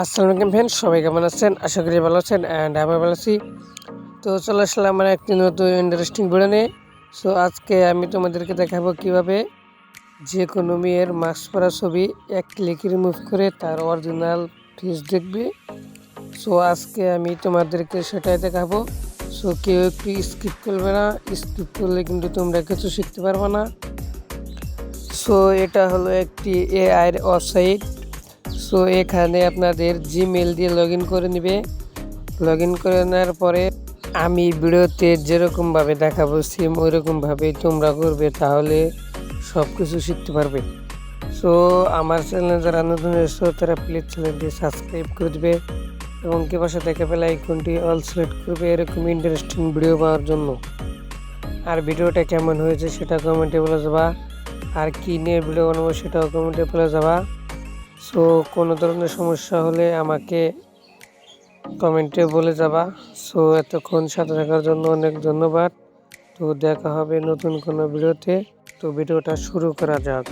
আসসালামু আলাইকুম ফ্রেন্ড, সবাই কেমন আছেন? আশা করি ভালো আছেন অ্যান্ড আমি ভালো আছি। তো চলে আসলাম আমার একটি নতুন ইন্টারেস্টিং ভিডিও নিয়ে। সো আজকে আমি তোমাদেরকে দেখাবো কীভাবে যে কোনো মেয়ের মাস্ক পরা ছবি এক ক্লিকে রিমুভ করে তার অরিজিনাল ফেস দেখবে। সো আজকে আমি তোমাদেরকে সেটাই দেখাবো। সো কেউ একটু স্কিপ করবে না স্কিপ করলে কিন্তু তোমরা কিছু শিখতে পারবে না। সো এটা হলো একটি এআইয়ের ওয়েবসাইট। সো এখানে আপনাদের জিমেল দিয়ে লগ করে নেবে। লগ ইন করে নেওয়ার পরে আমি ভিডিওতে যেরকমভাবে দেখাবো, সেম ওইরকমভাবেই তোমরা করবে, তাহলে সব কিছু শিখতে পারবে। সো আমার চ্যানেলে যারা নতুন এসছো, তারা প্লিজ চ্যানেলটি সাবস্ক্রাইব করে দেবে এবং কে পাশে দেখে পেলে আইকনটি অল সিলেক্ট করবে, এরকম ইন্টারেস্টিং ভিডিও পাওয়ার জন্য। আর ভিডিওটা কেমন হয়েছে সেটা কমেন্টে বলে যাবা। আর কি নিয়ে ভিডিও বানাবো সেটাও কমেন্টে ফেলে যাবা। সো কোনো ধরনের সমস্যা হলে আমাকে কমেন্টে বলে যাবা। সো এতক্ষণ সাথে থাকার জন্য অনেক ধন্যবাদ। তো দেখা হবে নতুন কোনো ভিডিওতে তো। ভিডিওটা শুরু করা যাক।